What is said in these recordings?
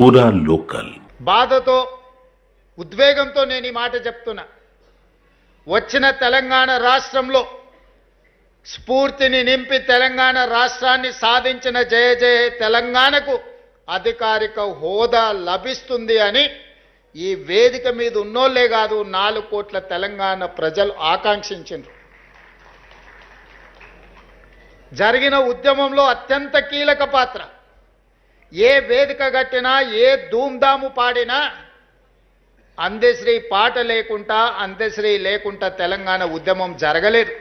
పూరా లోకల్. బాధతో ఉద్వేగంతో నేను ఈ మాట చెప్తున్నా. వచ్చిన తెలంగాణ రాష్ట్రంలో స్ఫూర్తిని నింపి తెలంగాణ రాష్ట్రాన్ని సాధించిన జయ జయ తెలంగాణకు అధికారిక హోదా లభిస్తుంది అని ఈ వేదిక మీద ఉన్నోళ్ళే కాదు నాలుగు కోట్ల తెలంగాణ ప్రజలు ఆకాంక్షించారు జరిగిన ఉద్యమంలో అత్యంత కీలక పాత్ర. ఏ వేదిక కట్టినా ఏ ధూమ్ధాము పాడినా అందశ్రీ పాట లేకుండా అందశ్రీ లేకుండా తెలంగాణ ఉద్యమం జరగలేదు.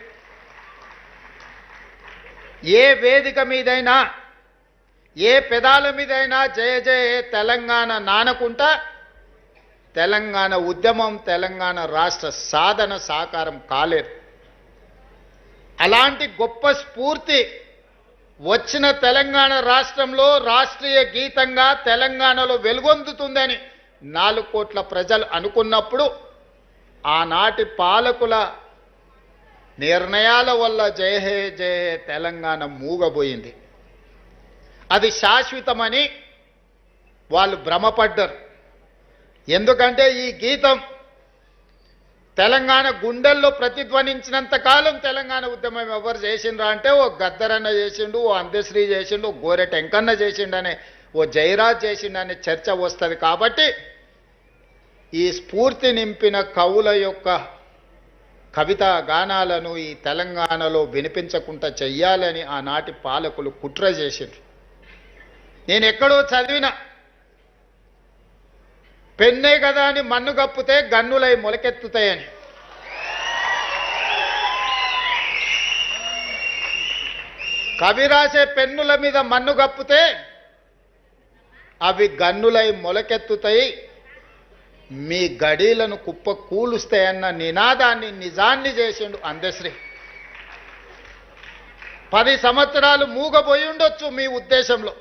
ఏ వేదిక మీదైనా ఏ పెదాల మీదైనా జయ జయ తెలంగాణ నానకుంటా తెలంగాణ ఉద్యమం తెలంగాణ రాష్ట్ర సాధన సాకారం కాలేదు. అలాంటి గొప్ప స్ఫూర్తి వచ్చిన తెలంగాణ రాష్ట్రంలో రాష్ట్రీయ గీతంగా తెలంగాణలో వెలుగొందుతుందని నాలుగు కోట్ల ప్రజలు అనుకున్నప్పుడు ఆనాటి పాలకుల నిర్ణయాల వల్ల జయ హే జయ హే తెలంగాణ మూగబోయింది. అది శాశ్వతమని వాళ్ళు భ్రమపడ్డారు. ఎందుకంటే ఈ గీతం తెలంగాణ గుండెల్లో ప్రతిధ్వనించినంత కాలం తెలంగాణ ఉద్యమం ఎవరు చేసిండ్రా అంటే ఓ గద్దరన్న చేసిండు ఓ అందశ్రీ చేసిండు ఓ గోరె టెంకన్న చేసిండనే ఓ జయరాజ్ చేసిండనే చర్చ వస్తుంది కాబట్టి ఈ స్ఫూర్తి నింపిన కవుల యొక్క కవితా గానాలను ఈ తెలంగాణలో వినిపించకుండా చెయ్యాలని ఆనాటి పాలకులు కుట్ర చేసిండ్రు. నేను ఎక్కడో చదివిన పెన్నే కదా అని మన్ను కప్పితే గన్నులై మొలకెత్తుతాయని. కవి రాసే పెన్నుల మీద మన్ను కప్పితే అవి గన్నులై మొలకెత్తుతాయి. మీ గడీలను కుప్ప కూలుస్తాయన్న నినాదాన్ని నిజాన్ని చేసిండు అందశ్రీ పది సంవత్సరాలు మూగబోయి ఉండొచ్చు మీ ఉద్దేశంలో.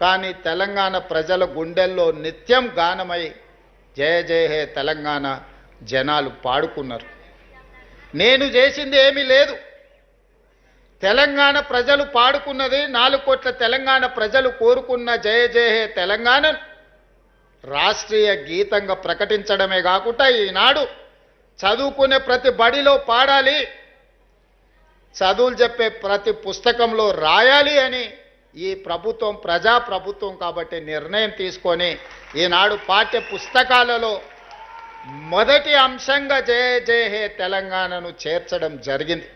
కానీ తెలంగాణ ప్రజల గుండెల్లో నిత్యం గానమై జయ జయ హే తెలంగాణ జనాలు పాడుకున్నారు. నేను చేసింది ఏమీ లేదు. తెలంగాణ ప్రజలు పాడుకున్నది నాలుగు కోట్ల తెలంగాణ ప్రజలు కోరుకున్న జయ జయ హే తెలంగాణ రాష్ట్రీయ గీతంగా ప్రకటించడమే కాకుండా ఈనాడు చదువుకునే ప్రతి బడిలో పాడాలి. చదువులు చెప్పే ప్రతి పుస్తకంలో రాయాలి అని ఈ ప్రభుత్వం ప్రజా ప్రభుత్వం కాబట్టి నిర్ణయం తీసుకొని ఈనాడు పాఠ్య పుస్తకాలలో మొదటి అంశంగా జయ జయ హే తెలంగాణను చేర్చడం జరిగింది.